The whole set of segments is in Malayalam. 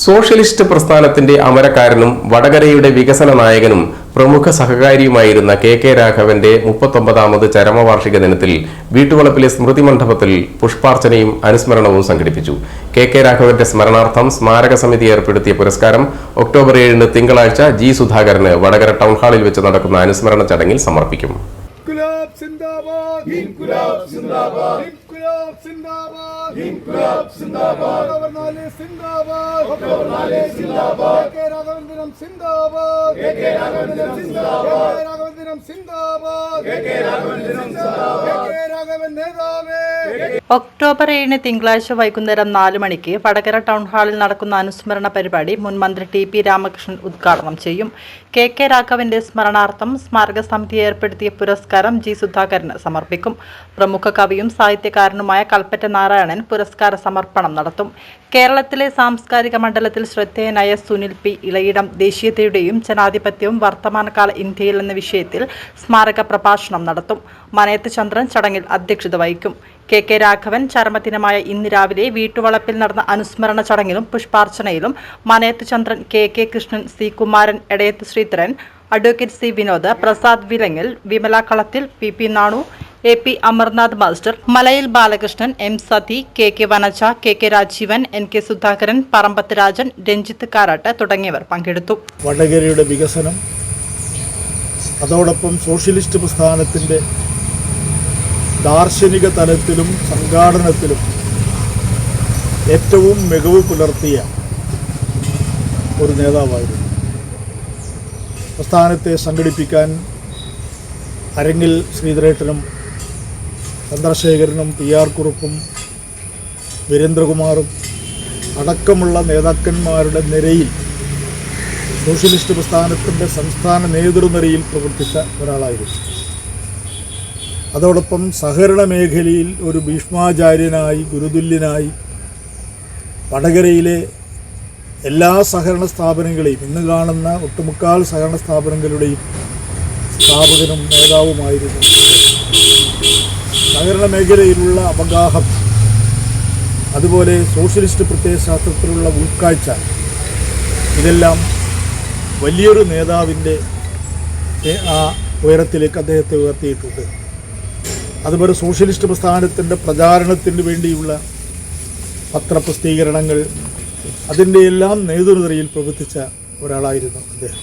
സോഷ്യലിസ്റ്റ് പ്രസ്ഥാനത്തിന്റെ അമരക്കാരനും വടകരയുടെ വികസന നായകനും പ്രമുഖ സഹകാരിയുമായിരുന്ന കെ കെ രാഘവന്റെ മുപ്പത്തൊമ്പതാമത് ചരമവാർഷിക ദിനത്തിൽ വീട്ടുവളപ്പിലെ സ്മൃതി മണ്ഡപത്തിൽ പുഷ്പാർച്ചനയും അനുസ്മരണവും സംഘടിപ്പിച്ചു. കെ കെ രാഘവന്റെ സ്മരണാർത്ഥം സ്മാരക സമിതി ഏർപ്പെടുത്തിയ പുരസ്കാരം ഒക്ടോബർ ഏഴിന് തിങ്കളാഴ്ച ജി സുധാകരന് വടകര ടൗൺ ഹാളിൽ വെച്ച് നടക്കുന്ന അനുസ്മരണ ചടങ്ങിൽ സമർപ്പിക്കും. ഇൻകുലാബ് സിന്ദാബാദ്. ഇൻകുലാബ് സിന്ദാബാദ്. ഇൻകുലാബ് സിന്ദാബാദ്. ഇൻകുലാബ് സിന്ദാബാദ്. ഒക്ടോബർ നാല് സിന്ദാബാദ്. ഒക്ടോബർ നാല് കെ രാഘവന്ദിനം സിന്ദാബാദ് കെ സിന്ദാബാദ് രാഘവന്ദിനം സിന്ദാബാദ്. ഒക്ടോബർ ഏഴിന് തിങ്കളാഴ്ച വൈകുന്നേരം നാല് മണിക്ക് വടകര ടൗൺ ഹാളിൽ നടക്കുന്ന അനുസ്മരണ പരിപാടി മുൻ മന്ത്രി ടി പി രാമകൃഷ്ണൻ ഉദ്ഘാടനം ചെയ്യും. കെ കെ രാഘവന്റെ സ്മരണാർത്ഥം സ്മാരക സമിതി ഏർപ്പെടുത്തിയ പുരസ്കാരം ജി സുധാകരന് സമർപ്പിക്കും. പ്രമുഖ കവിയും സാഹിത്യകാരനുമായ കൽപ്പറ്റ നാരായണൻ പുരസ്കാര സമർപ്പണം നടത്തും. കേരളത്തിലെ സാംസ്കാരിക മണ്ഡലത്തിൽ ശ്രദ്ധേയനായ സുനിൽ പി ഇളയിടം ദേശീയതയുടെയും ജനാധിപത്യവും വർത്തമാനകാല ഇന്ത്യയിൽ എന്ന വിഷയത്തിൽ സ്മാരക പ്രഭാഷണം നടത്തും. മനയത്ത് ചന്ദ്രൻ ചടങ്ങിൽ അധ്യക്ഷത വഹിക്കും. കെ കെ രാഘവൻ ചരമദിനമായ ഇന്ന് രാവിലെ വീട്ടുവളപ്പിൽ നടന്ന അനുസ്മരണ ചടങ്ങിലും പുഷ്പാർച്ചനയിലും Manayath Chandran K K Krishnan C Kumaran Edayath Sreedharan advocate C Vinod Prasad Vilangal Vimala Kalathil P P Nanu A P Amarnath master Malayil Balakrishnan M Sathi K K Vanaja K K Rajeevan N K Sudhakaran Parambath Rajan Ranjith Karat തുടങ്ങിയവർ പങ്കെടുത്തു. വടകരയുടെ വികസനം അതോടൊപ്പം സോഷ്യലിസ്റ്റ് പ്രസ്ഥാനത്തിന്റെ ദാർശനിക തലത്തിലും സംഘാടനത്തിലും ഏറ്റവും മികവ് പുലർത്തിയ ഒരു നേതാവായിരുന്നു. പ്രസ്ഥാനത്തെ സംഘടിപ്പിക്കാൻ അരങ്ങിൽ ശ്രീധരേട്ടനും ചന്ദ്രശേഖരനും പി ആർ കുറുപ്പും വീരേന്ദ്രകുമാറും അടക്കമുള്ള നേതാക്കന്മാരുടെ നിരയിൽ സോഷ്യലിസ്റ്റ് പ്രസ്ഥാനത്തിന്റെ സംസ്ഥാന നേതൃനിരയിൽ പ്രവർത്തിച്ച ഒരാളായിരുന്നു. അതോടൊപ്പം സഹകരണ മേഖലയിൽ ഒരു ഭീഷ്മാചാര്യനായി ഗുരുതുല്യനായി വടകരയിലെ എല്ലാ സഹകരണ സ്ഥാപനങ്ങളെയും ഇന്ന് കാണുന്ന ഒട്ടുമുക്കാൽ സഹകരണ സ്ഥാപനങ്ങളുടെയും സ്ഥാപകനും നേതാവുമായിരുന്നു. സഹകരണ മേഖലയിലുള്ള അവഗാഹം അതുപോലെ സോഷ്യലിസ്റ്റ് പ്രത്യയശാസ്ത്രത്തിലുള്ള ഉൾക്കാഴ്ച ഇതെല്ലാം വലിയൊരു നേതാവിന്റെ ആ ഉയരത്തിലേക്ക് അദ്ദേഹത്തെ ഉയർത്തിയിട്ടുണ്ട്. അതുപോലെ സോഷ്യലിസ്റ്റ് പ്രസ്ഥാനത്തിന്റെ പ്രചാരണത്തിന് വേണ്ടിയുള്ള പത്രപ്രസിദ്ധീകരണങ്ങൾ അതിന്റെ എല്ലാം നേതൃനിരയിൽ പ്രവർത്തിച്ച ഒരാളായിരുന്നു അദ്ദേഹം.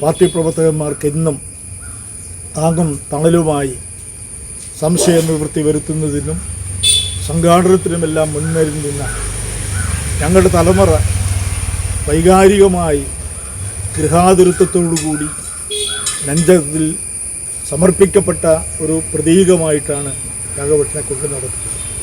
പാർട്ടി പ്രവർത്തകന്മാർക്ക് എന്നും താങ്ങും തണലുമായി സംശയ നിവൃത്തി വരുത്തുന്നതിനും സംഘാടനത്തിനുമെല്ലാം മുൻനിരയിൽ നിന്ന ഞങ്ങളുടെ തലമുറ വൈകാരികമായി ഗൃഹാതുരത്വത്തോടുകൂടി നെഞ്ചത്തിൽ സമർപ്പിക്കപ്പെട്ട ഒരു പ്രതീകമായിട്ടാണ് രാഘവട്ടനെ കൊണ്ട് നടത്തുന്നത്.